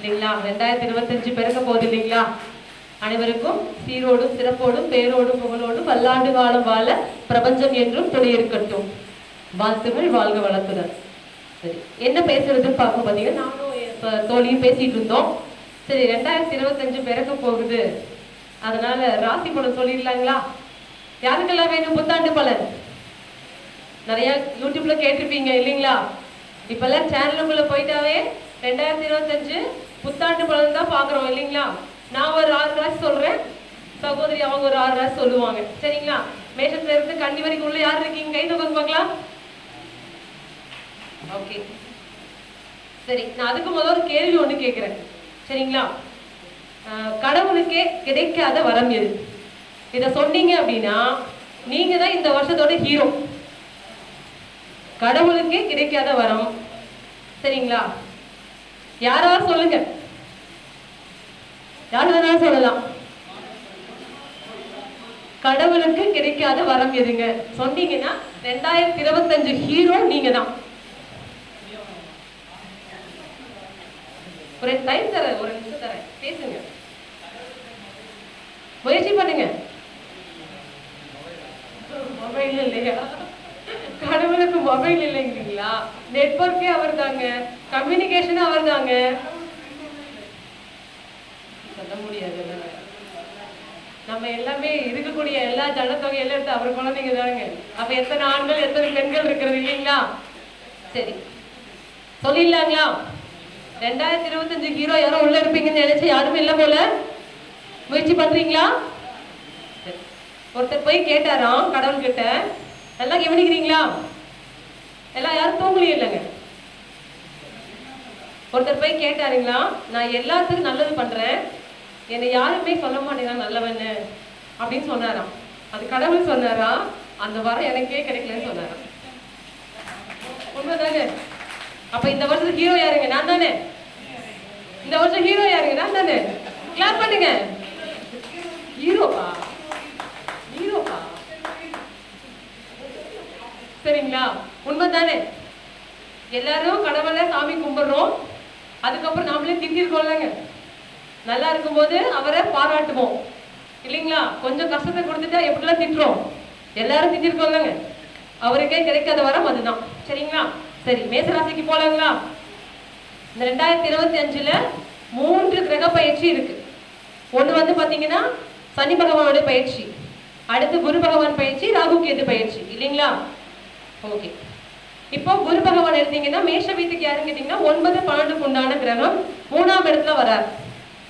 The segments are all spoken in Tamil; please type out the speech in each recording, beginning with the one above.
இல்லைங்களா? ரெண்டாயிரத்தி இருபத்தஞ்சு பிறக்க போகுது இல்லைங்களா? அனைவருக்கும் சீரோடும் சிறப்போடும் பேரோடும் புகழோடும் பல்லாண்டு காலம் வாழ பிரபஞ்சம் என்றும் துணை இருக்கட்டும் வாழ்த்துகள் வாழ்க வளத்துடன். சரி என்ன பேசுறதுன்னு பார்க்க பார்த்தீங்கன்னா நானும் இப்போ தோழியும் பேசிட்டு இருந்தோம். சரி ரெண்டாயிரத்தி இருபத்தஞ்சு பிறக்க போகுது. அதனால ராசி பலன் சொல்லிடலாங்களா? யாருக்கெல்லாம் வேணும்? புத்தாண்டு பலன். நிறைய யூடியூப்ல கேட்டிருப்பீங்க இல்லைங்களா? இப்பெல்லாம் சேனலுக்குள்ள போயிட்டாவே ரெண்டாயிரத்தி இருபத்தஞ்சு புத்தாண்டு பலன் தான் பாக்குறோம் இல்லைங்களா? நான் ஒரு ஆறு ராசி சொல்றேன். சகோதரி அவங்க ஒரு ஆறு ராசி சொல்லுவாங்க. சரிங்களா? மேஷத்துல இருந்து கன்னி வரைக்கும் உள்ள யார் இருக்கீங்க? கை தூக்கம் பார்க்கலாம். ஓகே. சரி நான் அதுக்கு முதல்ல ஒரு கேள்வி ஒண்ணு கேட்குறேன் சரிங்களா? கடவுளுக்கே கிடைக்காத வரம் எது? இத சொன்னீங்க அப்படின்னா நீங்க தான் இந்த வருஷத்தோட ஹீரோ கடவுளுக்கே கிடைக்காத வரம். சரிங்களா? யாராவது சொல்லுங்க? யார் வேணாலும் சொல்லலாம். கடவுளுக்கு கிடைக்காத வரம் எதுங்க? சொன்னீங்கன்னா ரெண்டாயிரத்தி இருபத்தஞ்சு ஹீரோ நீங்க தான் ஒரு டைம் தரேன் ஒரு நிமிஷம் தரேன். பேசுங்க. முயற்சி பண்ணுங்க. மொபைல் இல்லையா? கடவுளுக்கு மொபைல் இல்லைங்கிறீங்களா? நெட்ஒர்க்கே அவர் தாங்க கம்யூனிகேஷனும் அவர் தாங்க சொல்ல முடியாது நம்ம எல்லாமே இருக்கக்கூடிய எல்லா ஜனத்தொகை எல்லாம் எடுத்து அவர் குழந்தைங்க தாங்க. அப்ப எத்தனை ஆண்கள் எத்தனை பெண்கள் இருக்கிறது இல்லைங்களா? சரி. சொல்லிடலாங்களா? ரெண்டாயிரத்தி இருபத்தஞ்சு ஹீரோ யாரும் உள்ள இருப்பீங்கன்னு நினைச்சு யாரும் இல்லை போல. முயற்சி பண்றீங்களா? ஒருத்தர் போய் கேட்டாராம் கடவுள்கிட்ட. எல்லாம் கவனிக்கிறீங்களா? எல்லாம் யாரும் தூங்கலையும் இல்லைங்க ஒருத்தர் போய் கேட்டாருங்களா நான் எல்லாத்துக்கும் நல்லது பண்றேன். என்னை யாருமே சொல்ல மாட்டேங்கிறாங்க நல்லவன்னு. அப்படின்னு சொன்னாராம். அது கடவுள் சொன்னாரா? அந்த வரம் எனக்கே கிடைக்கலன்னு சொன்னாராம். உண்மைதானே? அப்ப இந்த வருஷம் ஹீரோ யாருங்க? நான் தானே? இந்த வருஷம் ஹீரோ யாருங்க? நான் தானே? கிளாப் பண்ணுங்க. ஹீரோவா சரிங்களா? உண்மைதானே? எல்லாரும் கடவுளை சாமி கும்பிடுறோம். அதுக்கப்புறம் நாமளே திட்டிருக்கோம்லங்க நல்லா இருக்கும்போது அவரை பாராட்டுவோம். இல்லைங்களா? கொஞ்சம் கஷ்டத்தை கொடுத்துட்டா எப்படிலாம் திட்டுறோம்? எல்லாரும் திட்டிருக்கோம்லங்க அவருக்கே கிடைக்காத வரம் அதுதான். சரிங்களா? சரி மேசராசிக்கு போலாங்களா? இந்த ரெண்டாயிரத்தி இருபத்தி அஞ்சுல மூன்று கிரக பயிற்சி இருக்கு. ஒன்று வந்து பார்த்தீங்கன்னா சனி பகவானோட பயிற்சி. அடுத்து குரு பகவான் பயிற்சி ராகு கேது பயிற்சி. இல்லைங்களா? ஓகே இப்போ குரு பகவான் எடுத்தீங்கன்னா மேஷ வீட்டுக்கு யாருன்னு கேட்டீங்கன்னா ஒன்பது பன்னெண்டுக்கு உண்டான கிரகம் மூணாம் இடத்துல வரார்.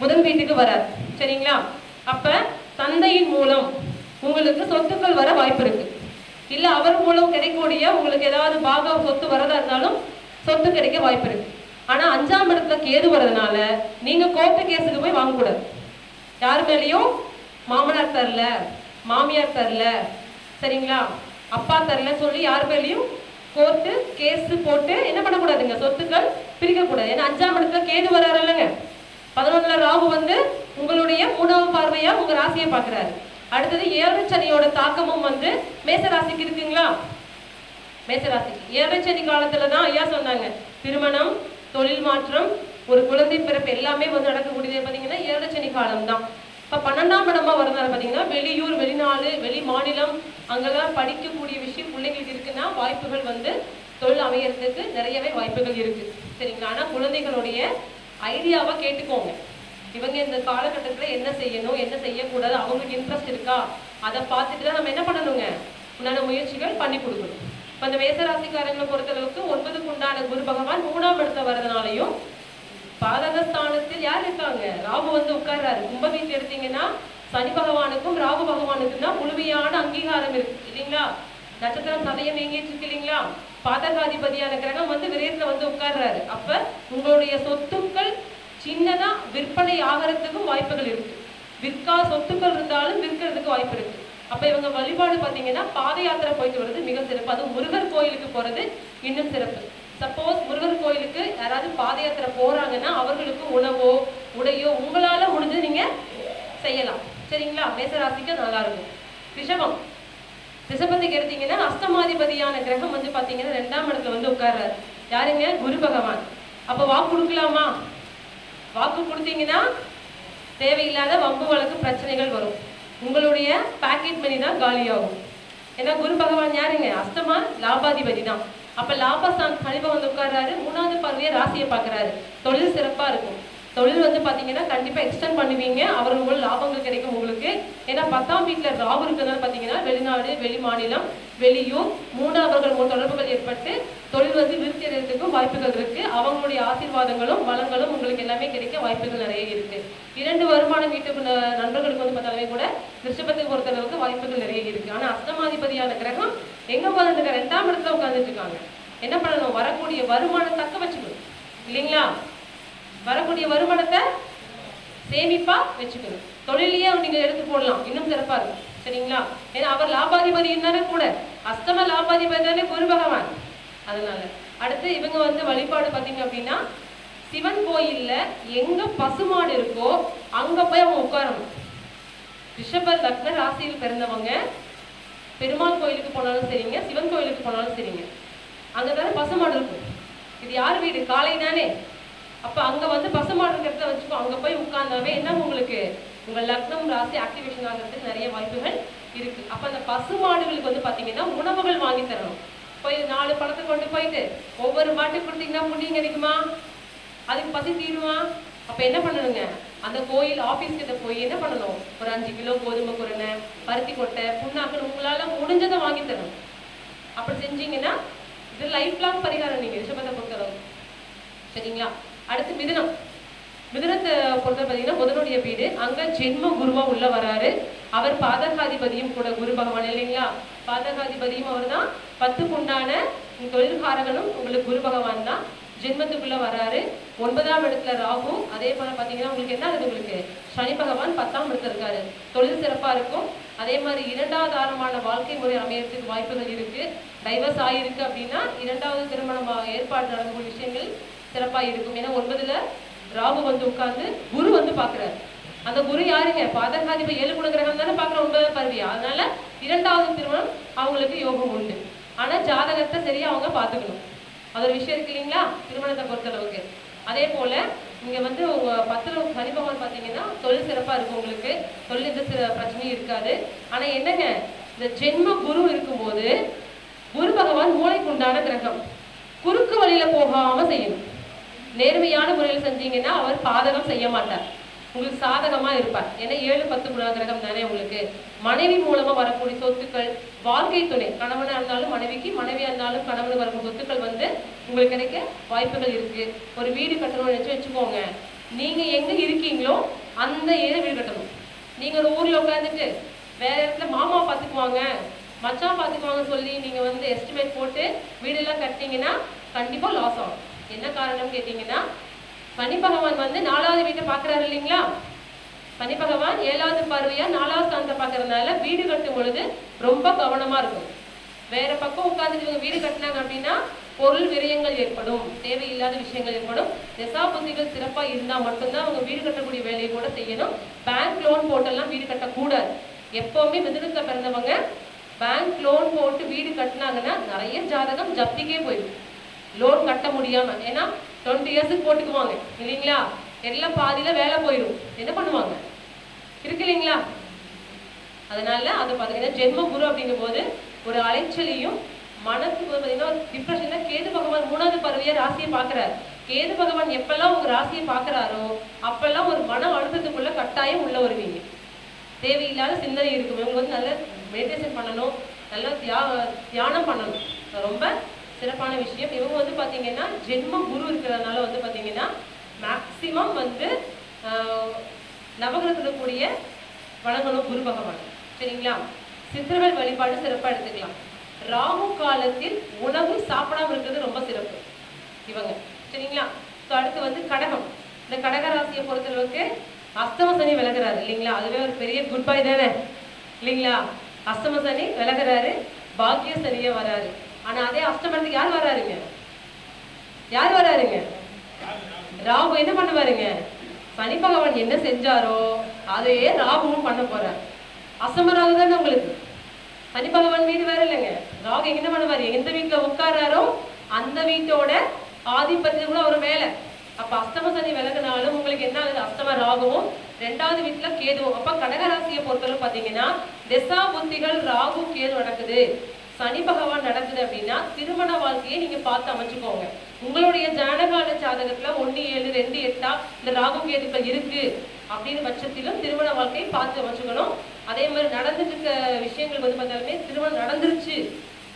புதன் வீட்டுக்கு வரார். சரிங்களா? அப்ப தந்தையின் மூலம் உங்களுக்கு சொத்துக்கள் வர வாய்ப்பு இருக்கு. இல்ல அவர் மூலம் கிடைக்கக்கூடிய உங்களுக்கு ஏதாவது பாக சொத்து வரதா இருந்தாலும் சொத்து கிடைக்க வாய்ப்பு இருக்கு. ஆனா அஞ்சாம் இடத்துல கேது வரதுனால நீங்க கோர்ட்டு கேஸுக்கு போய் வாங்கக்கூடாது. யார் மேலேயும்? மாமனார் தரல மாமியார் தரல சரிங்களா? அப்பா தரல சொல்லி யார் மேலேயும் கோர்ட்டு கேஸ் போட்டு என்ன பண்ணக்கூடாதுங்க? சொத்துக்கள் பிரிக்கக்கூடாது. ஏன்னா அஞ்சாம் இடத்துல கேது வராரு இல்லைங்க பதினொன்னுல ராகு வந்து உங்களுடைய மூணாவது பார்வையா உங்க ராசியை பாக்குறாரு அடுத்தது ஏழரை சனியோட தாக்கமும் வந்து மேச ராசிக்கு இருக்குங்களா? மேசராசிக்கு ஏழரை சனி காலத்துல தான் ஐயா சொன்னாங்க. திருமணம் தொழில் மாற்றம் ஒரு குழந்தை பிறப்பு எல்லாமே வந்து நடக்கக்கூடியது. பாத்தீங்கன்னா ஏழரை சனி காலம் தான் இப்போ பன்னெண்டாம் இடமா வரதுனால பார்த்தீங்கன்னா வெளியூர் வெளிநாடு வெளி மாநிலம் அங்கெல்லாம் படிக்கக்கூடிய விஷயம் பிள்ளைங்களுக்கு இருக்குன்னா வாய்ப்புகள் வந்து தொழில் அமையறதுக்கு நிறையவே வாய்ப்புகள் இருக்கு. சரிங்களா? ஆனால் குழந்தைகளுடைய ஐடியாவை கேட்டுக்கோங்க. இவங்க இந்த காலகட்டத்தில் என்ன செய்யணும் என்ன செய்யக்கூடாது அவங்களுக்கு இன்ட்ரெஸ்ட் இருக்கா? அதை பார்த்துட்டு தான் நம்ம என்ன பண்ணணுங்க? உண்டான முயற்சிகள் பண்ணி கொடுக்கணும். இப்போ இந்த மேசராசிக்காரங்களை பொறுத்தளவுக்கு ஒன்பதுக்கு உண்டான குரு பகவான் மூணாம் இடத்துல வரதுனாலையும் பாதகஸ்தானத்தில் யார் இருக்காங்க? ராகு வந்து உட்கார்றாரு. கும்ப எடுத்தீங்கன்னா சனி பகவானுக்கும் ராகு பகவானுக்கும் தான் முழுமையான அங்கீகாரம் இருக்கு. இல்லைங்களா? நட்சத்திரம் சதயம் எங்கேயும் இருக்கு இல்லைங்களா? பாதகாதிபதியான கிரகம் வந்து விரயத்துல வந்து உட்கார்றாரு. அப்ப உங்களுடைய சொத்துக்கள் சின்னதா விற்பனை ஆகிறதுக்கும் வாய்ப்புகள் இருக்கு. விற்கா சொத்துக்கள் இருந்தாலும் விற்கிறதுக்கு வாய்ப்பு இருக்கு. அப்ப இவங்க வழிபாடு பாத்தீங்கன்னா பாத யாத்திரை போயிட்டு வர்றது மிக சிறப்பு. அதுவும் முருகர் கோயிலுக்கு போறது இன்னும் சிறப்பு. சப்போஸ் முருகர் கோயிலுக்கு யாராவது பாத யாத்திரை போறாங்கன்னா அவர்களுக்கு உணவோ உடையோ உங்களால முடிஞ்சது நீங்க செய்யலாம். சரிங்களா? மேசராசிக்கு நல்லா இருக்கும். ரிஷபம். ரிஷபத்துக்கு எடுத்தீங்கன்னா அஷ்டமாதிபதியான கிரகம் வந்து பாத்தீங்கன்னா ரெண்டாம் இடத்துல வந்து உட்கார்றாரு. யாருங்க? குரு பகவான். அப்ப வாக்கு கொடுக்கலாமா? வாக்கு கொடுத்தீங்கன்னா தேவையில்லாத வம்பு வழக்கு பிரச்சனைகள் வரும். உங்களுடைய பேக்கெட் மணி தான் காலியாகும். ஏன்னா குரு பகவான் யாருங்க? அஸ்தமா லாபாதிபதி தான். அப்ப லாபஸ்தான் கழிவை வந்து உட்கார்றாரு. மூணாவது பார்வையை ராசியை பாக்குறாரு தொழில் சிறப்பா இருக்கும். தொழில் வந்து பார்த்தீங்கன்னா கண்டிப்பாக எக்ஸ்டெண்ட் பண்ணுவீங்க. அவர்கள் மூலம் லாபங்கள் கிடைக்கும் உங்களுக்கு. ஏன்னா பத்தாம் வீட்டில் ராகு இருக்கிறதுனால பார்த்தீங்கன்னா வெளிநாடு வெளி மாநிலம் வெளியூர் மூணாவர்கள் மூணு தொடர்புகள் ஏற்பட்டு தொழில் வந்து விருத்தி அடைகிறதுக்கும் வாய்ப்புகள் இருக்கு. அவங்களுடைய ஆசீர்வாதங்களும் வளங்களும் உங்களுக்கு எல்லாமே கிடைக்க வாய்ப்புகள் நிறைய இருக்கு. இரண்டு வருமானம் வீட்டு நண்பர்களுக்கு வந்து பார்த்தாலுமே கூட ரிஷபத்தை பொறுத்தளவுக்கு வாய்ப்புகள் நிறைய இருக்கு. ஆனால் அஷ்டமாதிபதியான கிரகம் எங்க உட்காந்துருக்க ரெண்டாம் இடத்துல உட்காந்துட்டு இருக்காங்க. என்ன பண்ணணும்? வரக்கூடிய வருமானம் தக்க வச்சுக்கணும். இல்லைங்களா? வரக்கூடிய வருமானத்தை சேமிப்பா வச்சுக்கணும். தொழிலையே நீங்க எடுத்து போடலாம். இன்னும் சிறப்பா இருக்கும். சரிங்களா? ஏன்னா அவர் லாபாதிபதி தானே கூட அஸ்தம லாபாதிபதி தானே குரு பகவான். அதனால அடுத்து இவங்க வந்து வழிபாடு பார்த்தீங்க அப்படின்னா சிவன் கோயில்ல எங்க பசுமாடு இருக்கோ அங்க போய் அவங்க உட்காரணும். ரிஷப லக்ன ராசியில் பிறந்தவங்க பெருமாள் கோயிலுக்கு போனாலும் சரிங்க சிவன் கோயிலுக்கு போனாலும் சரிங்க. அங்கே தானே பசுமாடு இருக்கும். இது யார் வீடு? காலை தானே. அப்போ அங்கே வந்து பசுமாடு இருக்கிறத வச்சுக்கோ. அங்கே போய் உட்கார்ந்தாவே என்ன உங்களுக்கு? உங்கள் லக்னம் ராசி ஆக்டிவேஷன் ஆகிறதுக்கு நிறைய வாய்ப்புகள் இருக்கு. அப்போ அந்த பசுமாடுகளுக்கு வந்து பார்த்தீங்கன்னா உணவுகள் வாங்கி தரணும். போய் நாலு பழத்தை கொண்டு போயிட்டு ஒவ்வொரு மாட்டுக்கு கொடுத்தீங்கன்னா புண்ணியம் கிடைக்குமா? அதுக்கு பசி தீருமா? அப்போ என்ன பண்ணணுங்க? அந்த கோயில் ஆஃபீஸ்கிட்ட போய் என்ன பண்ணணும்? ஒரு அஞ்சு கிலோ கோதுமை குருணை பருத்தி கொட்டை புண்ணாக்கு உங்களால் முடிஞ்சதை வாங்கி தரணும். அப்படி செஞ்சீங்கன்னா இது லைஃப் லாங் பரிகாரம் நீங்கள் ரிஷபத்தை பொறுத்தளவு. சரிங்களா? அடுத்து மிதுனம். மிதுனத்தை பொறுத்த பார்த்தீங்கன்னா புதனுடைய வீடு. அங்க ஜென்ம குருவா உள்ள வராரு. அவர் பாதகாதிபதியும் கூட குரு பகவான் இல்லைங்களா? பாதகாதிபதியும் அவர் தான் பத்துக்குண்டான தொழில்காரகனும் உங்களுக்கு குரு பகவான் தான். ஜென்மத்துக்குள்ள வராரு. ஒன்பதாம் இடத்துல ராகு. அதே போல பாத்தீங்கன்னா உங்களுக்கு என்ன ஆகுது உங்களுக்கு? சனி பகவான் பத்தாம் இடத்துல இருக்காரு. தொழில் சிறப்பா இருக்கும். அதே மாதிரி இரண்டாவது ஆரமான வாழ்க்கை முறை அமையறதுக்கு வாய்ப்புகள் இருக்கு. டைவர்ஸ் ஆயிருக்கு அப்படின்னா இரண்டாவது திருமணம் ஏற்பாடு நடக்கக்கூடிய விஷயங்கள் சிறப்பாக இருக்கும். ஏன்னா ஒன்பதுல ராகு வந்து உட்கார்ந்து குரு வந்து பார்க்குறாரு. அந்த குரு யாருங்க? பாதகாதிபதி ஏழு குண கிரகம் தானே பார்க்குற ஒன்பதாம் பருவியா அதனால இரண்டாவது திருமணம் அவங்களுக்கு யோகம் உண்டு. ஆனால் ஜாதகத்தை சரியாக அவங்க பார்த்துக்கணும். அது ஒரு விஷயம் இருக்கு இல்லைங்களா? திருமணத்தை பொறுத்தளவுக்கு. அதே போல இங்கே வந்து உங்க பத்துல சனி பகவான் பாத்தீங்கன்னா தொழில் சிறப்பாக இருக்கும் உங்களுக்கு. தொழில் எந்த சில பிரச்சனையும் இருக்காது. ஆனால் என்னங்க? இந்த ஜென்ம குரு இருக்கும்போது குரு பகவான் மூளைக்கு உண்டான கிரகம். குறுக்கு வழியில போகாம செய்யணும். நேர்மையான முறையில் செஞ்சீங்கன்னா அவர் பாதகம் செய்ய மாட்டார். உங்களுக்கு சாதகமா இருப்பார். ஏன்னா ஏழு பத்து குண கிரகம் தானே உங்களுக்கு. மனைவி மூலமா வரக்கூடிய சொத்துக்கள் வாழ்க்கை துணை. கணவனா இருந்தாலும் மனைவிக்கு மனைவியா இருந்தாலும் கணவனுக்கு வரக்கூடிய சொத்துக்கள் வந்து உங்களுக்கு கிடைக்க வாய்ப்புகள் இருக்கு. ஒரு வீடு கட்டணும்னு நினைச்சு வச்சுக்கோங்க. நீங்க எங்க இருக்கீங்களோ அந்த ஏரியா வீடு கட்டணும். நீங்க ஒரு ஊர்ல உட்காந்துட்டு வேற இடத்துல மாமா பாத்துக்குவாங்க. மச்சான் பாத்துக்குவாங்க சொல்லி நீங்க வந்து எஸ்டிமேட் போட்டு வீடெல்லாம் கட்டினீங்கன்னா கண்டிப்பா லாஸ் ஆகும். என்ன காரணம் கேட்டீங்கன்னா சனி பகவான் வந்து நாலாவது வீட்டை பாக்குறாரு இல்லைங்களா? சனி பகவான் ஏழாவது பார்வையா நாலாவது ஸ்தானத்தை பார்க்கறதுனால வீடு கட்டும் பொழுது ரொம்ப கவனமா இருக்கும். வேற பக்கம் உட்கார்ந்துட்டு இவங்க வீடு கட்டினாங்க அப்படின்னா பொருள் விரயங்கள் ஏற்படும் தேவையில்லாத விஷயங்கள் ஏற்படும். தசாபுத்திகள் சிறப்பா இருந்தா மட்டும்தான் அவங்க வீடு கட்டக்கூடிய வேலையை கூட செய்யணும். பேங்க் லோன் போட்டெல்லாம் வீடு கட்டக்கூடாது. எப்பவுமே மிதனத்துல பிறந்தவங்க பேங்க் லோன் போட்டு வீடு கட்டினாங்கன்னா நிறைய ஜாதகம் ஜப்திக்கே போயிடும். லோன் கட்ட முடியாம ஏன்னா டுவெண்ட்டி இயர்ஸுக்கு போட்டுக்குவாங்க இல்லைங்களா? எல்லாம் பாதியில வேலை போயிடும். என்ன பண்ணுவாங்க? இருக்கு இல்லைங்களா? அதனால அது பாத்தீங்கன்னா ஜென்ம குரு அப்படிங்கும் போது ஒரு அலைச்சலையும் மனசுக்கு பார்த்தீங்கன்னா பாத்தீங்கன்னா கேது பகவான் மூணாவது பருவியா ராசியை பாக்குறாரு கேது பகவான் எப்பெல்லாம் உங்க ராசியை பாக்குறாரோ அப்பெல்லாம் ஒரு மன அழுத்தத்துக்குள்ள கட்டாயம் உள்ள வருவீங்க. தேவையில்லாத சிந்தனை இருக்கும் இவங்க வந்து நல்ல மெடிடேஷன் பண்ணணும் நல்ல தியா தியானம் பண்ணணும். ரொம்ப சிறப்பான விஷயம். இவங்க வந்து பார்த்தீங்கன்னா ஜென்ம குரு இருக்கிறதுனால வந்து பார்த்தீங்கன்னா மேக்சிமம் வந்து நவகிரகத்தில் கூடிய வணங்கணும் குரு பகவான். சரிங்களா? சித்திரவேல் வழிபாடு சிறப்பாக எடுத்துக்கலாம். ராகு காலத்தில் உணவு சாப்பிடாம இருக்கிறது ரொம்ப சிறப்பு. இவங்க. சரிங்களா? ஸோ அடுத்து வந்து கடகம். இந்த கடக ராசியை பொறுத்தளவுக்கு அஸ்தம சனி விலகுறாரு இல்லைங்களா? அதுவே ஒரு பெரிய குட் பை தானே? இல்லைங்களா? அஸ்தம சனி விலகுறாரு பாக்கிய சனியே வராரு. ஆனா அதே அஷ்டமத்துக்கு யார் வராருங்க? யார் வராருங்க? ராகு என்ன பண்ணுவாருங்க? சனி பகவான் என்ன செஞ்சாரோ அதையே ராகுவும் பண்ண போறார். அசம ராகு தானே உங்களுக்கு? சனி பகவான் வீடு வேற இல்லைங்க. ராகு என்ன பண்ணுவாரு? எந்த வீட்டுல உட்காராரோ அந்த வீட்டோட ஆதிபத்தியம் கூட ஒரு வேலை அப்ப அஸ்தம சனி விலகினாலும் உங்களுக்கு என்ன ஆகுது? அஸ்தம ராகுவும் ரெண்டாவது வீட்டுல கேதுவும். அப்ப கடகராசியை பொறுத்தவரை பாத்தீங்கன்னா திசா புத்திகள் ராகு கேது நடக்குது. சனி பகவான் நடக்குது அப்படின்னா திருமண வாழ்க்கையை நீங்க பார்த்து அமைச்சுக்கோங்க. உங்களுடைய ஜானகால ஜாதகத்துல ஒண்ணு ஏழு ரெண்டு எட்டா இந்த ராகு கேதுக்கள் இருக்கு அப்படின்னு பட்சத்திலும் திருமண வாழ்க்கையை பார்த்து அமைச்சுக்கணும். அதே மாதிரி நடந்துட்டு இருக்க விஷயங்கள் வந்து பார்த்தாலுமே திருமணம் நடந்துருச்சு.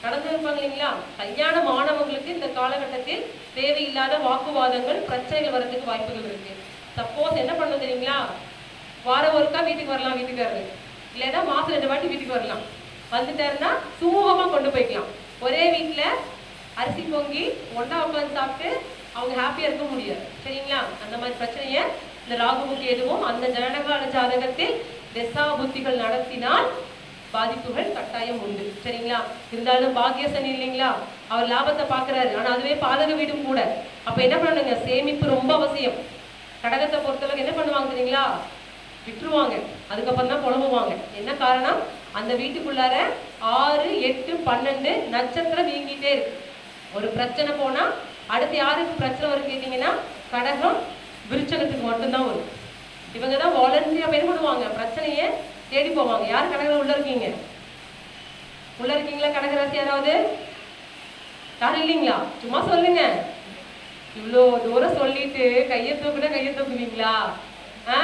நடந்திருப்பாங்க இல்லைங்களா? கல்யாணம் ஆனவங்களுக்கு இந்த காலகட்டத்தில் தேவையில்லாத வாக்குவாதங்கள் பிரச்சனைகள் வரதுக்கு வாய்ப்புகள் இருக்கு. சப்போஸ் என்ன பண்ணணும் தெரியுங்களா? வாரம் ஒருக்கா வீட்டுக்கு வரலாம் வீட்டுக்காரரு. இல்லைன்னா மாசம் ரெண்டு வாட்டி வீட்டுக்கு வரலாம். வந்துட்டாருன்னா சுமூகமா கொண்டு போய்க்கலாம். ஒரே வீட்ல அரிசி பொங்கி ஒன்றா உட்காந்து சாப்பிட்டு அவங்க ஹாப்பியா இருக்க முடியாது. சரிங்களா? அந்த மாதிரி பிரச்சனையை இந்த ராகுவுக்கு எதுவும் அந்த ஜனகால ஜாதகத்தில் தசா புத்திகள் நடத்தினால் பாதிப்புகள் கட்டாயம் உண்டு. சரிங்களா? இருந்தாலும் பாக்கியசனி இல்லைங்களா? அவர் லாபத்தை பார்க்கறாரு. ஆனா அதுவே பாதக வீடும் கூட. அப்ப என்ன பண்ணுங்க? சேமிப்பு ரொம்ப அவசியம். கடகத்தை பொறுத்தளவுக்கு என்ன பண்ணுவாங்க தெரியுங்களா? விட்டுருவாங்க. அதுக்கப்புறம் தான் புலம்புவாங்க. என்ன காரணம்? அந்த வீட்டுக்குள்ளார ஆறு எட்டு பன்னெண்டு நட்சத்திரம் வீங்கிட்டே இருக்கு. ஒரு பிரச்சனை போனா அடுத்து யாருக்கு பிரச்சனை வரும் கேட்டீங்கன்னா கடகம் விருச்சகத்துக்கு மட்டும்தான் வரும். இவங்க தான் வாலண்டியா என்ன பண்ணுவாங்க பிரச்சனையை தேடி போவாங்க. யார் கடகம் உள்ள இருக்கீங்க? உள்ள இருக்கீங்களா கடகராசி யாராவது? யாரும் இல்லைங்களா? சும்மா சொல்லுங்க. இவ்வளோ தூரம் சொல்லிட்டு கையை தூக்குனா கையை தூக்குவீங்களா? ஆ?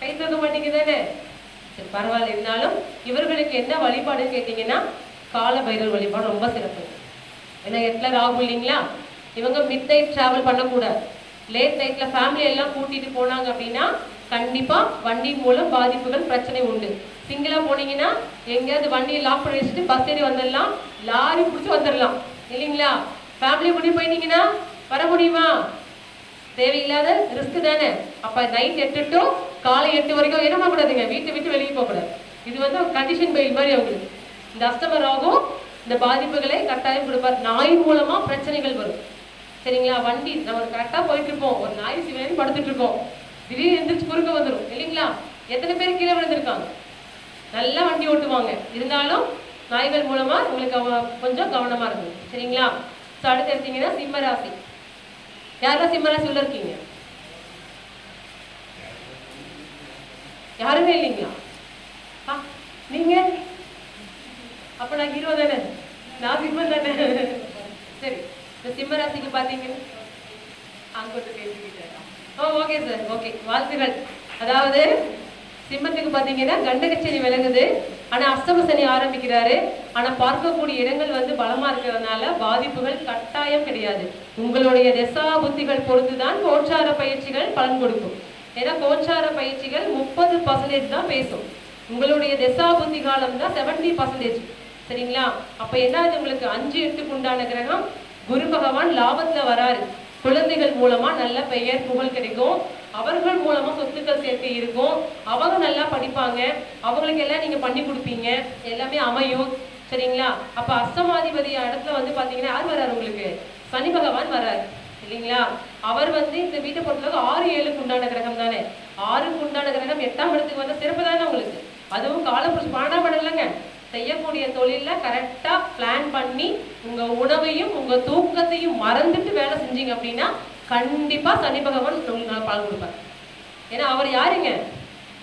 கை தூக்க மாட்டீங்க தானே சரி பரவாயில்ல. இருந்தாலும் இவர்களுக்கு என்ன வழிபாடுன்னு கேட்டிங்கன்னா கால பைரவர் வழிபாடு ரொம்ப சிறப்பு. ஏன்னா எட்ல ராகு இல்லைங்களா? இவங்க மிட் நைட் ட்ராவல் பண்ணக்கூடாது. லேட் நைட்டில் ஃபேமிலி எல்லாம் கூட்டிட்டு போனாங்க அப்படின்னா கண்டிப்பாக வண்டி மூலம் பாதிப்புகள் பிரச்சனை உண்டு. சிங்கிளாக போனீங்கன்னா எங்கேயாவது வண்டியை லாக் பண்ணி வச்சுட்டு பஸ் ஏறி வந்துடலாம். லாரி பிடிச்சி வந்துடலாம். இல்லைங்களா? ஃபேமிலி கூட்டிட்டு போயிட்டீங்கன்னா வர முடியுமா? தேவையில்லாத ரிஸ்க் தானே. அப்போ நைட் எட்டு டு காலை எட்டு வரைக்கும் என்ன பண்ணக்கூடாதுங்க வீட்டை விட்டு வெளியே போகக்கூடாது இது வந்து ஒரு கண்டிஷன் பெயில் மாதிரி அவங்களுக்கு. இந்த அஸ்தம ராகும் இந்த பாதிப்புகளை கட்டாயம் கொடுப்பார். நாய் மூலமா பிரச்சனைகள் வரும். சரிங்களா? வண்டி நம்ம கரெக்டாக போயிட்டு இருப்போம் ஒரு நாய் சிவனேன்னு படுத்துட்டு இருக்கோம் திடீர்னு எந்திரிச்சு குறுக்க வந்துடும் இல்லைங்களா? எத்தனை பேர் கீழே விழுந்திருக்காங்க? நல்லா வண்டி ஓட்டுவாங்க. இருந்தாலும் நாய்கள் மூலமா உங்களுக்கு கொஞ்சம் கவனமா இருக்கும் சரிங்களா? ஸோ அடுத்து எடுத்தீங்கன்னா சிம்ம ராசி. யாரெல்லாம் சிம்மராசி உள்ள இருக்கீங்க? யாருமே இல்லைங்களா? ஆ, நீங்க? அப்ப நான் ஹீரோ தானே? நான் சிம்மன் தானே? சரி இந்த சிம்மராசிக்கு பாத்தீங்கன்னா அங்கோட்டு பேசிக்கிட்டேன். ஓ ஓகே சார் ஓகே வாழ்த்துகள் அதாவது சிம்மத்துக்கு பார்த்தீங்கன்னா கண்டகச்சனி விளங்குது ஆனா அஷ்டம சனி ஆரம்பிக்கிறாரு. ஆனா பார்க்கக்கூடிய இடங்கள் வந்து பலமா இருக்கிறதுனால பாதிப்புகள் கட்டாயம் கிடையாது. உங்களுடைய திசா புத்திகள் பொறுத்துதான் கோச்சார பயிற்சிகள் பலன் கொடுக்கும். ஏன்னா கோச்சார பயிற்சிகள் முப்பது பர்சன்டேஜ் தான் பேசும். உங்களுடைய திசா புத்தி காலம் தான் செவன்டி பர்சன்டேஜ் சரிங்களா? அப்ப என்னாச்சு உங்களுக்கு? அஞ்சு எட்டுக்கு உண்டான கிரகம் குரு பகவான் லாபத்தில் வராரு. குழந்தைகள் மூலமா நல்ல பெயர் புகழ் கிடைக்கும். அவர்கள் மூலமா சொத்துக்கள் சேர்க்கை இருக்கும். அவங்க நல்லா படிப்பாங்க. அவங்களுக்கு எல்லாம் நீங்க பண்ணி கொடுப்பீங்க. எல்லாமே அமையும். சரிங்களா? அப்ப அஸ்தமாதிபதி இடத்துல வந்து பாத்தீங்கன்னா யார் வர்றாரு உங்களுக்கு? சனி பகவான் வர்றாரு. இல்லைங்களா? அவர் வந்து இந்த வீட்டை பொறுத்தளவுக்கு ஆறு ஏழுக்கு உண்டான கிரகம் தானே. ஆறுக்கு உண்டான கிரகம் எட்டாம் இடத்துக்கு வந்த சிறப்பு தானே உங்களுக்கு. அதுவும் காலப்புருஷ பன்னெண்டாம் இல்லைங்க. செய்யக்கூடிய தொழிலில் கரெக்டாக பிளான் பண்ணி உங்க உணவையும் உங்க தூக்கத்தையும் மறந்துட்டு வேலை செஞ்சீங்க அப்படின்னா கண்டிப்பாக சனி பகவான் உங்களுக்கு நல்ல பலன் கொடுப்பார். ஏன்னா அவர் யாருங்க?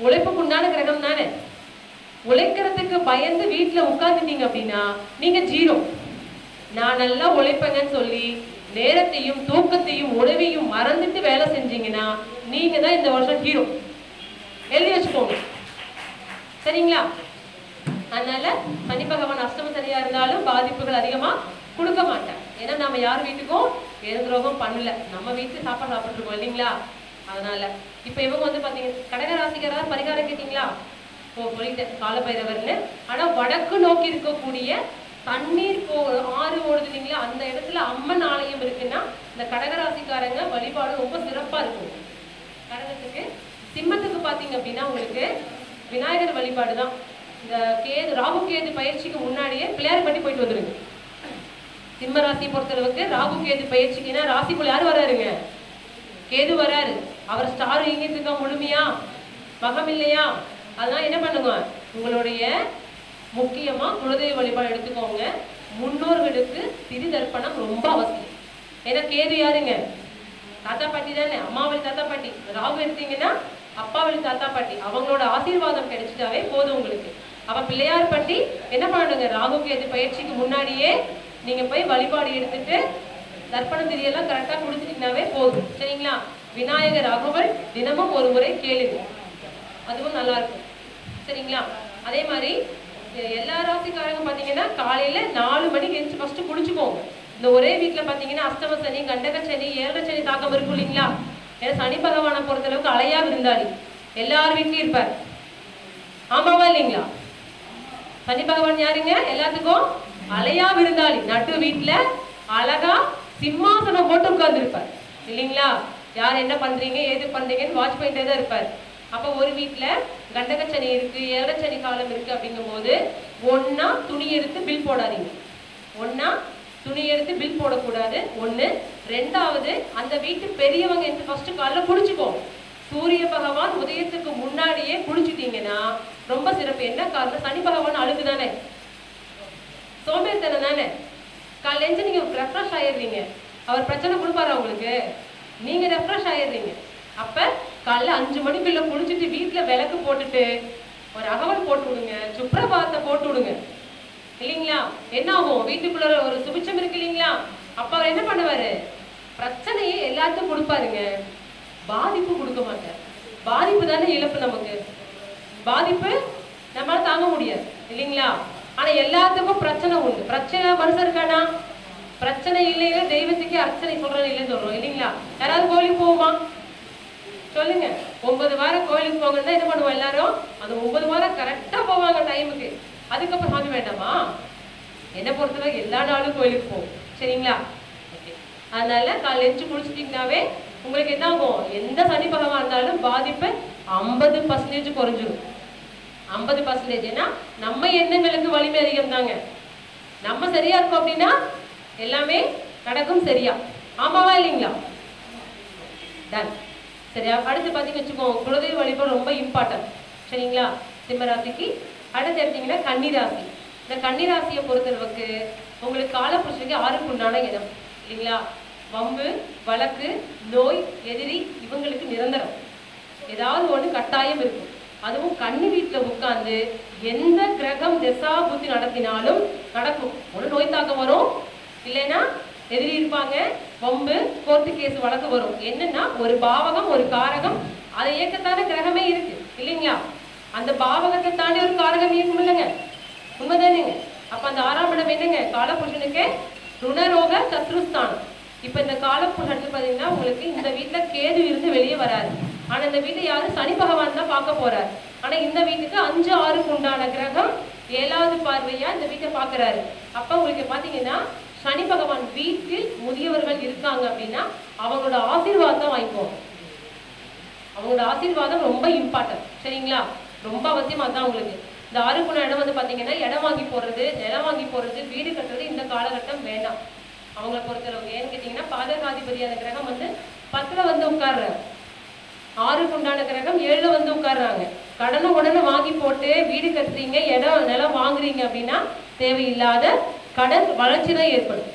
உழைப்புக்கு உண்டான கிரகம் தானே. உழைக்கிறதுக்கு பயந்து வீட்டில் உட்காந்துட்டீங்க அப்படின்னா நீங்க ஜீரோ. நான் நல்லா உழைப்பேங்கன்னு சொல்லி நேரத்தையும் தூக்கத்தையும் உணவையும் மறந்துட்டு வேலை செஞ்சீங்கன்னா நீங்க தான் இந்த வருஷம் ஹீரோ எழுதி வச்சுக்கோங்க. சரிங்களா? அதனால சனி பகவான் அஷ்டம சரியா இருந்தாலும் பாதிப்புகள் அதிகமா கொடுக்க மாட்டேன் ஏன்னா நம்ம யார் வீட்டுக்கும் எதிர்ரோகம் பண்ணல. நம்ம வீட்டுல சாப்பாடு சாப்பிட்டுருக்கோம் இல்லைங்களா? அதனால இப்ப இவங்க வந்து பாத்தீங்க கடகராசிக்காரா பரிகாரம் கேட்டீங்களா? ஓ சொல்லிட்டேன் காலபைரவர்னு. ஆனா வடக்கு நோக்கி இருக்கக்கூடிய தண்ணீர் போ ஆறு ஓடுது இல்லைங்களா? அந்த இடத்துல அம்மன் ஆலயம் இருக்குன்னா இந்த கடகராசிக்காரங்க வழிபாடு ரொம்ப சிறப்பாக இருக்கும். கடகத்துக்கு சிம்மத்துக்கு பார்த்தீங்க அப்படின்னா உங்களுக்கு விநாயகர் வழிபாடு தான். இந்த கேது ராகு கேது பயிற்சிக்கு முன்னாடியே பிள்ளையார் பண்ணி போயிட்டு வந்துருங்க. சிம்ம ராசியை பொறுத்தளவுக்கு ராகு கேது பயிற்சிக்குன்னா ராசிக்குள்ள யார் வராருங்க? கேது வராரு. அவர் ஸ்டார் எங்கிட்டு இருக்கா முழுமையா மகம் இல்லையா அதெல்லாம் என்ன பண்ணுங்க? உங்களுடைய முக்கியமாக குலதெய்வ வழிபாடு எடுத்துக்கோங்க. முன்னோர்களுக்கு திதி தர்ப்பணம் ரொம்ப அவசியம். ஏன்னா கேது யாருங்க? தாத்தா பாட்டி தானே? அம்மா வழி தாத்தா பாட்டி. ராகு எடுத்தீங்கன்னா அப்பா வழி தாத்தா பாட்டி. அவங்களோட ஆசீர்வாதம் கிடைச்சிட்டாவே போதும் உங்களுக்கு. அப்ப பிள்ளையார் பட்டி என்ன பண்ணுங்க ராகு எது பயிற்சிக்கு முன்னாடியே நீங்க போய் வழிபாடு எடுத்துட்டு தர்ப்பண திரியெல்லாம் கரெக்டா கொடுத்துட்டீங்கன்னாவே போதும். சரிங்களா? விநாயகர் அகவல் தினமும் ஒரு முறை கேளுங்க. அதுவும் நல்லா இருக்கும். சரிங்களா? அதே மாதிரி எல்லா ராசிக்காரங்க பார்த்தீங்கன்னா காலையில் நாலு மணிக்கு எழுந்து ஃபஸ்ட்டு குளிச்சுக்கோங்க. இந்த ஒரே வீட்டில் பார்த்தீங்கன்னா அஷ்டம சனி கண்டக சனி ஏழரை சனி தாக்கம் இருக்கும் இல்லைங்களா? ஏன்னா சனி பகவானை பொறுத்தளவுக்கு அலையாக அலையா விருந்தாளி. எல்லார் வீட்லையும் இருப்பார். ஆமாவா இல்லைங்களா? சனி பகவான் யாருங்க? எல்லாத்துக்கும் அலையா விருந்தாளி. நட்டு வீட்டில் அழகா சிம்மாசனம் போட்டு உட்கார்ந்துருப்பார். இல்லைங்களா? யார் என்ன பண்றீங்க ஏது பண்றீங்கன்னு வாட்ச் பண்ணிட்டே தான் இருப்பார். அப்போ ஒரு வீட்டில் கண்டகச்சனி இருக்கு ஏழச்சனி காலம் இருக்கு அப்படிங்கும்போது ஒன்னா துணி எடுத்து பில் போடாதீங்க. ஒன்னா துணி எடுத்து பில் போடக்கூடாது. ஒண்ணு. ரெண்டாவது அந்த வீட்டு பெரியவங்க இந்த ஃபர்ஸ்ட் காலைல குளிச்சுக்கோங்க சூரிய பகவான் உதயத்துக்கு முன்னாடியே குளிச்சுட்டீங்கன்னா ரொம்ப சிறப்பு. என்ன காரணம்? சனி பகவான் அழுகுதானே? தானே சோம்பேறித்தனம் தானே? காலைல எழுந்து நீங்க ரெஃப்ரெஷ் ஆயிடுறீங்க. அவர் பிரச்சனை கொடுப்பாரா உங்களுக்கு? நீங்க ரெஃப்ரெஷ் ஆயிடுறீங்க. அப்ப காலைல அஞ்சு மணிக்குள்ள குளிச்சுட்டு வீட்டுல விளக்கு போட்டுட்டு ஒரு அகவல் போட்டு விடுங்க சுப்ரபாத்தை போட்டு விடுங்க இல்லைங்களா? என்ன ஆகும் வீட்டுக்குள்ள ஒரு சுபிச்சம் இருக்கு இல்லைங்களா? அப்ப அவர் என்ன பண்ணுவாரு? பிரச்சனையே எல்லாத்துக்கும் கொடுப்பாருங்க. பாதிப்பு கொடுக்க மாட்டார். பாதிப்பு தானே இழப்பு நமக்கு. பாதிப்பு நம்மளால தாங்க முடியாது. இல்லைங்களா? ஆனா எல்லாத்துக்கும் பிரச்சனை உண்டு. பிரச்சனை மனுஷன் இருக்கானா? பிரச்சனை இல்லைன்னா தெய்வத்துக்கு அர்ச்சனை சொல்றேன் இல்லைன்னு சொல்றோம். இல்லைங்களா? யாராவது கோயிலுக்கு போவோமா சொல்லுங்க. ஒன்பது வாரம் கோயிலுக்கு போங்கன்னா என்ன பண்ணுவோம் எல்லாரும்? அந்த ஒன்பது வாரம் கரெக்டாக போவாங்க டைமுக்கு அதுக்கப்புறம் சாமி வேண்டாமா? என்னை பொறுத்தவரை எல்லா நாளும் கோயிலுக்கு போகும் சரிங்களா? Okay. அதனால காலையில் எரிச்சு குளிச்சிட்டிங்கனாவே உங்களுக்கு என்ன ஆகும்? எந்த சனி பகவான் இருந்தாலும் பாதிப்பு ஐம்பது பர்சன்டேஜ் குறைஞ்சிடும் ஐம்பது பர்சன்டேஜ் ஏன்னா நம்ம எண்ணங்களுக்கு வலிமை அதிகம் தாங்க நம்ம சரியா இருக்கோம் அப்படின்னா எல்லாமே நடக்கும் சரியா. ஆமாவா இல்லைங்களா? டன் சரியா அடுத்து பார்த்தீங்கன்னு வச்சுக்கோங்க குலதெய்வ வழிபாடு ரொம்ப இம்பார்ட்டன்ட் சரிங்களா? சிம்மராசிக்கு. அடுத்து எடுத்தீங்கன்னா கன்னிராசி. இந்த கன்னிராசியை பொறுத்தளவுக்கு உங்களுக்கு காலப்புருஷனுக்கு ஆறுக்கு உண்டான இடம் இல்லைங்களா? வம்பு வழக்கு நோய் எதிரி இவங்களுக்கு நிரந்தரம். ஏதாவது ஒன்று கட்டாயம் இருக்கும். அதுவும் கன்னி வீட்டில் உட்காந்து எந்த கிரகம் திசா புத்தி நடத்தினாலும் நடக்கும். ஒன்று நோய் தாக்கம் வரும். இல்லைன்னா எதிரி இருப்பாங்க வம்பு கோர்ட்டு கேஸ் வழக்கு வரும். என்னன்னா ஒரு பாவகம் ஒரு காரகம் அதை இயக்கத்தான கிரகமே இருக்கு இல்லைங்களா? அந்த பாவகத்தை தாண்டி ஒரு காரகம் இயக்கும் இல்லைங்க. உண்மைதானுங்க? அப்ப அந்த ஆறாம் இடம் என்னங்க? காலபுருஷனுக்கு ருணரோக சத்ருஸ்தானம். இப்ப இந்த காலப்புருஷன் பாத்தீங்கன்னா உங்களுக்கு இந்த வீட்டுல கேது இருந்து வெளியே வராது ஆனா இந்த வீட்டை யாரு? சனி பகவான் தான் பார்க்க போறாரு. ஆனா இந்த வீட்டுக்கு அஞ்சு ஆறுக்கு உண்டான கிரகம் ஏழாவது பார்வையா இந்த வீட்டை பாக்குறாரு அப்ப உங்களுக்கு பாத்தீங்கன்னா சனி பகவான் வீட்டில் முதியவர்கள் இருக்காங்க அப்படின்னா அவங்களோட ஆசீர்வாதம் வாங்கிப்போம் அவங்களோட ஆசீர்வாதம் ரொம்ப இம்பார்ட்டன்ட் சரிங்களா? ரொம்ப அவசியம் அதான் உங்களுக்கு. இந்த ஆறுக்குள்ள இடம் வந்து பார்த்தீங்கன்னா இடம் வாங்கி போடுறது நிலம் வாங்கி போடுறது வீடு கட்டுறது இந்த காலகட்டம் வேண்டாம். அவங்கள பொறுத்தளவுக்கு. ஏன்னு கேட்டீங்கன்னா பாதகாதிபதியான கிரகம் வந்து பத்துல வந்து உட்கார்றாரு. ஆறுக்கு உண்டான கிரகம் ஏழுல வந்து உட்கார்றாங்க. கடனை உடனே வாங்கி போட்டு வீடு கட்டுறீங்க இடம் நிலம் வாங்குறீங்க அப்படின்னா தேவையில்லாத கடன் வளர்ச்சி தான் ஏற்படும்.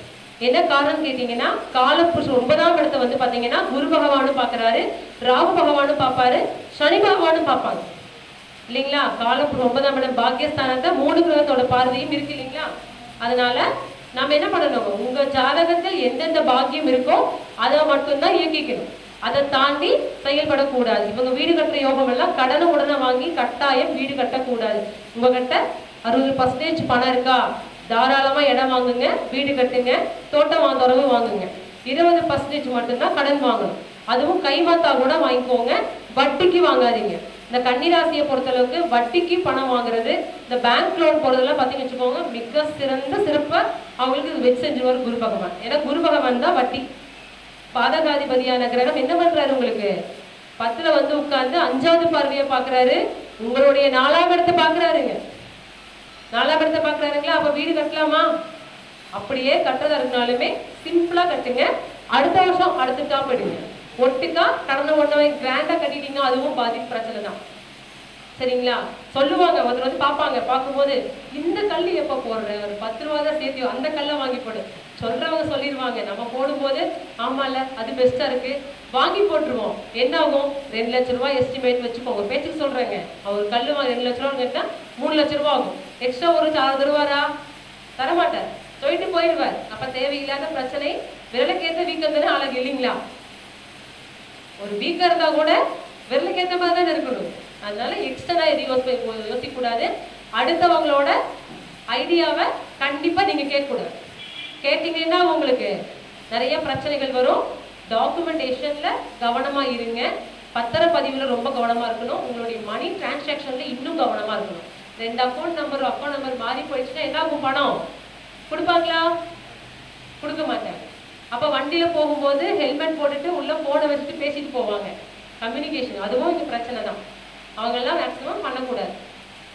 என்ன காரணம் கேட்டீங்கன்னா காலப்புருஷன் ஒன்பதாம் இடத்தை வந்து பாத்தீங்கன்னா குரு பகவானும் பார்க்கறாரு ராகு பகவானும் பார்ப்பாரு சனி பகவானும் பார்ப்பாங்க இல்லைங்களா? காலப்புருஷன் ஒன்பதாம் இடம் பாக்கியஸ்தானத்தை மூணு கிரகத்தோட பார்வையும் இருக்கு இல்லைங்களா? அதனால நம்ம என்ன பண்ணணும்? உங்க ஜாதகத்தில் எந்தெந்த பாக்கியம் இருக்கோ அதை மட்டும்தான் இயக்கிக்கணும். அதை தாண்டி செயல்படக்கூடாது. இவங்க வீடு கட்டுற யோகம் எல்லாம் கடனை உடனே வாங்கி கட்டாயம் வீடு கட்டக்கூடாது. உங்ககிட்ட அறுபது பர்சன்டேஜ் பணம் இருக்கா? தாராளமாக இடம் வாங்குங்க வீடு கட்டுங்க தோட்டம் வாங்குறவு வாங்குங்க. இருபது பர்சன்டேஜ் மட்டும்தான் கடன் வாங்கணும். அதுவும் கைமாத்தா கூட வாங்கிக்கோங்க வட்டிக்கு வாங்காதீங்க. இந்த கன்னிராசியை பொறுத்தளவுக்கு வட்டிக்கு பணம் வாங்குறது இந்த பேங்க் லோன் போகிறதெல்லாம் பார்த்தீங்கன்னு வச்சுக்கோங்க மிக சிறந்த சிறப்பாக அவங்களுக்கு இது வச்சு செஞ்சுருவார் குரு பகவான். ஏன்னா குரு பகவான் தான் வட்டி. பாதகாதிபதியான கிரகம் என்ன பண்ணுறாரு உங்களுக்கு? பத்தில் வந்து உட்கார்ந்து அஞ்சாவது பார்வையை பார்க்குறாரு. உங்களுடைய நாலாம் இடத்தை பார்க்குறாருங்க. நாலாம் இடத்தை பாக்குறாருங்களா அப்ப வீடு கட்டலாமா? அப்படியே கட்டுறதா இருந்தாலுமே சிம்பிளா கட்டுங்க. அடுத்த வருஷம் அடுத்துட்டா போயிடுங்க. ஒட்டுக்கா கடனை ஒன்றவை கிராண்டா கட்டிட்டீங்கன்னா அதுவும் பாதிப்பு பிரச்சனை தான். சரிங்களா? சொல்லுவாங்க ஒருத்தர் வந்து பார்ப்பாங்க பார்க்கும்போது இந்த கல் எப்போ போடுற? ஒரு பத்து ரூபா தான் சேர்த்தியோ அந்த கல்லை வாங்கி போடு. சொல்றவங்க சொல்லிடுவாங்க. நம்ம போடும்போது ஆமால அது பெஸ்டா இருக்கு. வாங்கி போட்டுருவோம். என்ன ஆகும்? ரெண்டு லட்ச ரூபாய் எஸ்டிமேட் வச்சுக்கோங்க பேச்சுக்கு சொல்றேங்க. அவர் கல் வாங்க ரெண்டு லட்ச ரூபா கேட்டா மூணு லட்ச ரூபா ஆகும். எக்ஸ்ட்ரா ஒரு சார் தருவாரா? தரமாட்டார். சொல்லிட்டு போயிடுவார் அப்ப தேவையில்லாத பிரச்சனை விரலுக்கேத்த வீக்கம் தானே ஆளுக்கு இல்லைங்களா ஒரு வீக்கம் இருந்தா கூட விரலுக்கேத்த மாதிரி தான் இருக்கணும். அதனால எக்ஸ்ட்ரா எது யோசிக்க யோசிக்க கூடாது அடுத்தவங்களோட ஐடியாவை கண்டிப்பா நீங்க கேட்கக்கூடாது. கேட்டீங்கன்னா உங்களுக்கு நிறைய பிரச்சனைகள் வரும். டாக்குமெண்டேஷன்ல கவனமா இருங்க. பத்திரப்பதிவுல ரொம்ப கவனமா இருக்கணும். உங்களுடைய மணி டிரான்சாக்ஷன்ல இன்னும் கவனமா இருக்கணும். ரெண்டு அக்கௌண்ட் நம்பர் அக்கௌண்ட் நம்பர் மாறி போயிடுச்சுன்னா என்ன ஆகும் பணம்? கொடுப்பாங்களா? கொடுக்க மாட்டாங்க. அப்போ வண்டியில் போகும்போது ஹெல்மெட் போட்டுட்டு உள்ளே போனை வச்சுட்டு பேசிட்டு போவாங்க. கம்யூனிகேஷன் அதுவும் இங்கே பிரச்சனை தான். அவங்கெல்லாம் மேக்ஸிமம் பண்ணக்கூடாது.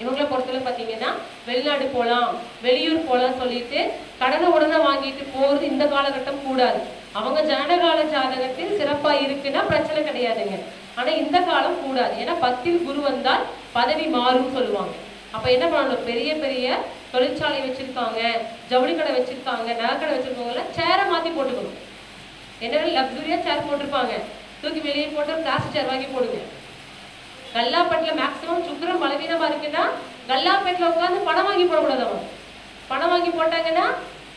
இவங்களை பொறுத்தவரை பார்த்தீங்கன்னா வெளிநாடு போகலாம் வெளியூர் போகலாம் சொல்லிட்டு கடனை உடனே வாங்கிட்டு போகிறது இந்த காலகட்டம் கூடாது. அவங்க ஜனகால ஜாதகத்தில் சிறப்பாக இருக்குன்னா பிரச்சனை கிடையாதுங்க. ஆனால் இந்த காலம் கூடாது. ஏன்னா பத்தில் குரு வந்தால் பதவி மாறும் சொல்லுவாங்க. அப்போ என்ன பண்ணணும்? பெரிய பெரிய தொழிற்சாலை வச்சிருக்காங்க ஜவுளி கடை வச்சிருக்காங்க நகைக்கடை வச்சிருக்கவங்க சேரை மாற்றி போட்டுக்கணும். என்ன லக்ஸுரியாக சேர் போட்டிருப்பாங்க. தூக்கி வெளியே போட்டு பிளாஸ்டிக் சேர் வாங்கி போடுங்க. கல்லாப்பட்டில் மேக்ஸிமம் சுக்கரம் பலவீனமாக இருக்குன்னா கல்லாப்பேட்டில் உட்காந்து பணம் வாங்கி போடக்கூடாது அவங்க பணம் வாங்கி போட்டாங்கன்னா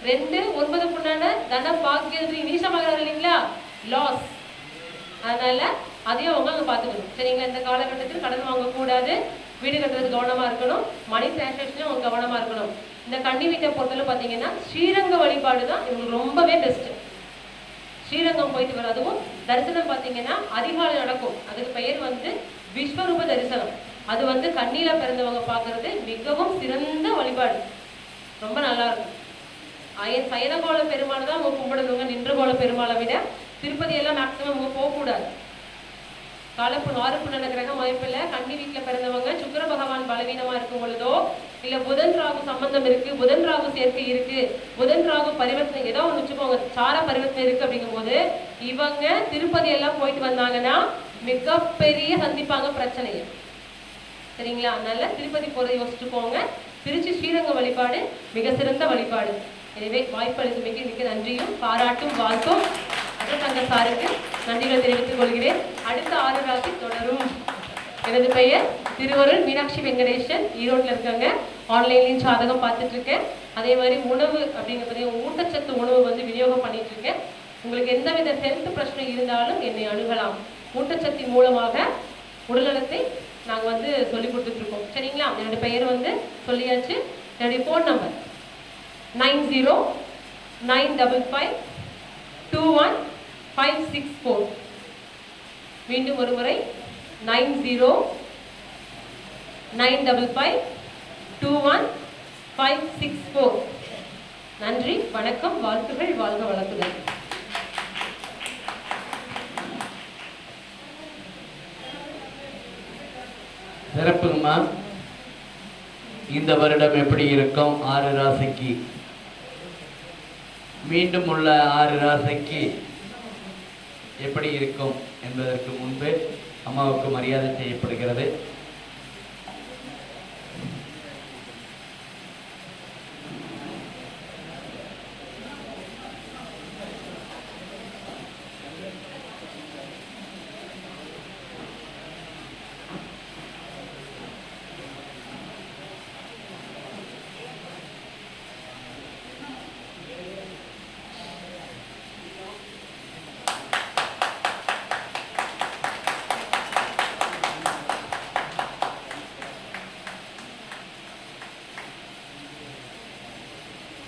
ரெண்டு ஒன்பது புண்ணான தன பாக்கியது நீசமாகிறார் இல்லைங்களா? லாஸ் அதனால அதையும் அவங்க அங்கே பார்த்துக்கணும். சரிங்களா? இந்த காலகட்டத்தில் கடன் வாங்கக்கூடாது. வீடு கட்டுறது கவனமா இருக்கணும். மணி டிரான்சாக்ஷனும் அவங்க கவனமா இருக்கணும். இந்த கன்னி வீட்டை பொறுத்தவரை பாத்தீங்கன்னா ஸ்ரீரங்க வழிபாடு தான் இவங்களுக்கு ரொம்பவே பெஸ்ட் ஸ்ரீரங்கம் போயிட்டு வர அதுவும் தரிசனம் பார்த்தீங்கன்னா அதிகாலை நடக்கும். அதுக்கு பெயர் வந்து விஸ்வரூப தரிசனம். அது வந்து கண்ணில பிறந்தவங்க பார்க்கறது மிகவும் சிறந்த வழிபாடு. ரொம்ப நல்லா இருக்கும். அயன் சயனகோள பெருமாள் தான் அவங்க கும்பிடணுங்க. நின்றகோள பெருமாளை விட திருப்பதி எல்லாம் மேக்சிமம் அவங்க போகக்கூடாது. காலப்பு ஆறுப்புணன கிரகம் அமைப்பில் கன்னி வீட்டில் பிறந்தவங்க சுக்கர பகவான் பலவீனமா இருக்கும் பொழுதோ இல்ல புதன் ராகு சம்பந்தம் இருக்கு புதன் ராகு சேர்க்கை இருக்கு புதன் ராகு பரிவர்த்தனை ஏதோ ஒன்று வச்சுக்கோங்க சார பரிவர்த்தனை இருக்கு அப்படிங்கும்போது இவங்க திருப்பதி எல்லாம் போயிட்டு வந்தாங்கன்னா மிகப்பெரிய சந்திப்பாங்க பிரச்சனையை. சரிங்களா? அதனால திருப்பதி போறதை யோசிச்சுக்கோங்க திருச்சி ஸ்ரீரங்க வழிபாடு மிக சிறந்த வழிபாடு. எனவே வாய்ப்பு அளித்தமைக்கு மிக நன்றியும் பாராட்டும் வாழ்த்தும். அகத்தங்க சாருக்கு நன்றிகளை தெரிவித்துக் கொள்கிறேன். அடுத்த ஆறு ராசி தொடரும். எனது பெயர் திருவருள் மீனாட்சி வெங்கடேசன். ஈரோட்டில் இருக்காங்க. ஆன்லைன்லேயும் சாதகம் பார்த்துட்டு இருக்கேன் அதே மாதிரி உணவு அப்படிங்கிறது ஊட்டச்சத்து உணவு வந்து விநியோகம் பண்ணிட்டு இருக்கேன் உங்களுக்கு எந்தவித ஹெல்த் பிரச்சனை இருந்தாலும் என்னை அணுகலாம். ஊட்டச்சத்தின் மூலமாக உடல்நலத்தை நாங்கள் வந்து சொல்லி கொடுத்துட்ருக்கோம். சரிங்களா? என்னோட பெயர் வந்து சொல்லியாச்சு. என்னுடைய phone number nine zero nine double five two one five six four மீண்டும் ஒரு முறை. Nine zero nine double five two one five six four நன்றி வணக்கம் வாழ்த்துகள் வாழ்க வளத்துடன் சிறப்புங்கம்மா. இந்த வருடம் எப்படி இருக்கும்? ஆறு ராசிக்கு. மீண்டும் உள்ள ஆறு ராசிக்கு எப்படி இருக்கும் என்பதற்கு முன்பு அம்மாவுக்கு மரியாதை செய்யப்படுகிறது.